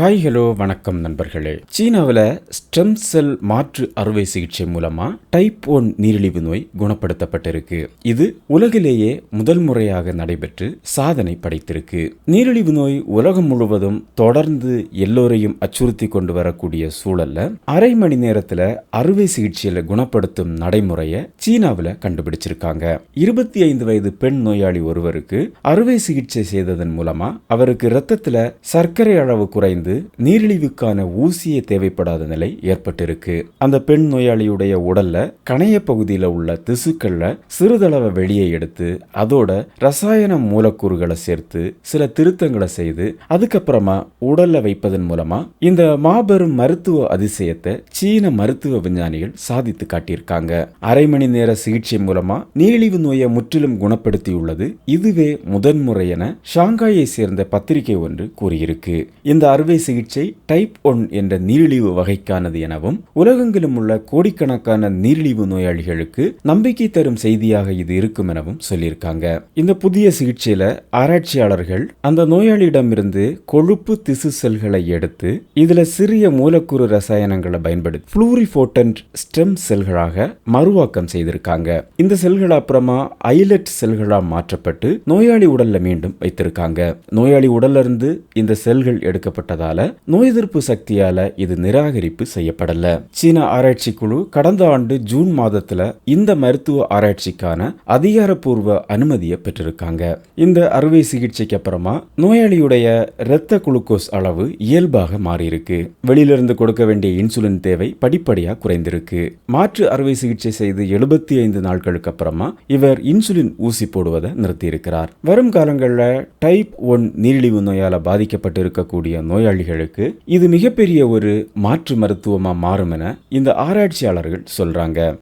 Hi hello வணக்கம் நண்பர்களே. சீனாவில் ஸ்டெம் செல் மாற்று அறுவை சிகிச்சை மூலமா டைப் ஒன் நீரிழிவு நோய் குணப்படுத்தப்பட்டிருக்கு. இது உலகிலேயே முதல் முறையாக நடைபெற்று சாதனை படைத்திருக்கு. நீரிழிவு நோய் உலகம் முழுவதும் தொடர்ந்து எல்லோரையும் அச்சுறுத்தி கொண்டு வரக்கூடிய சூழல்ல அரை மணி நேரத்தில் அறுவை சிகிச்சையில குணப்படுத்தும் நடைமுறையை சீனாவில் கண்டுபிடிச்சிருக்காங்க. இருபத்தி ஐந்து வயது பெண் நோயாளி ஒருவருக்கு அறுவை சிகிச்சை செய்ததன் மூலமா அவருக்கு இரத்தத்தில் சர்க்கரை அளவு குறைந்து நீரிழிவுக்கான ஊசியே தேவைப்படாத நிலை ஏற்பட்டிருக்கு. அந்த பெண் நோயாளியுடைய உடல்ல கணைய பகுதியில உள்ள திசுக்கள்ல சிறிதளவை வெளியே எடுத்து அதோட ரசாயன மூலக்கூறுகளை சேர்த்து சில திருத்தங்களை செய்து அதுக்கப்புறமா உடல்ல வைப்பதன் மூலமா இந்த மாபெரும் மருத்துவ அதிசயத்தை சீன மருத்துவ விஞ்ஞானிகள் சாதித்து காட்டியிருக்காங்க. அரை மணி நேர சிகிச்சை மூலமா நீரிழிவு நோயை முற்றிலும் குணப்படுத்தியுள்ளது இதுவே முதன்முறை என ஷாங்காயை சேர்ந்த பத்திரிகை ஒன்று கூறியிருக்கு. இந்த அறுவை சிகிச்சை டைப் ஒன் என்ற நீரிழிவு வகைக்கானது எனவும் உலகெங்கிலும் உள்ள கோடிக்கணக்கான நீரிழிவு நோயாளிகளுக்கு நம்பிக்கை தரும் செய்தியாக இது இருக்கும் எனவும் சொல்லியிருக்காங்க. இந்த புதிய சிகிச்சையில ஆராய்ச்சியாளர்கள் அந்த நோயாளியிடமிருந்து கொழுப்பு திசு செல்களை எடுத்து இதுல சிறிய மூலக்கூறு ரசாயனங்களை பயன்படுத்தி புளூரிஃபோட்டன்ட் ஸ்டெம் செல்களாக மறுவாக்கம் செய்திருக்காங்க. இந்த செல்கள் அப்புறமா ஐலட் செல்களா மாற்றப்பட்டு நோயாளி உடல்ல மீண்டும் வைத்திருக்காங்க. நோயாளி உடல்ல இருந்து இந்த செல்கள் எடுக்கப்பட்டது எடுக்கப்பட்டதால நோய் எதிர்ப்பு சக்தியால இது நிராகரிப்பு செய்யப்படல. சீன ஆராய்ச்சி குழு கடந்த ஆண்டு ஜூன் மாதத்துல இந்த மருத்துவ ஆராய்ச்சிக்கான அதிகாரப்பூர்வ அனுமதியை பெற்றிருக்காங்க. இந்த அறுவை சிகிச்சைக்கு அப்புறமா நோயாளியுடைய இரத்த குளுக்கோஸ் அளவு இயல்பாக மாறியிருக்கு. வெளியிலிருந்து கொடுக்க வேண்டிய இன்சுலின் தேவை படிப்படியாக குறைந்திருக்கு. மாற்று அறுவை சிகிச்சை செய்து எழுபத்தி ஐந்து நாட்களுக்கு அப்புறமா இவர் இன்சுலின் ஊசி போடுவதை நிறுத்தியிருக்கிறார். வரும் காலங்களில் டைப் ஒன் நீரிழிவு நோயால பாதிக்கப்பட்டு இருக்கக்கூடிய நோயாளிகளுக்கு இது மிகப்பெரிய ஒரு மாற்று மருத்துவமா மாறும் என இந்த ஆராய்ச்சியாளர்கள் சொல்றாங்க.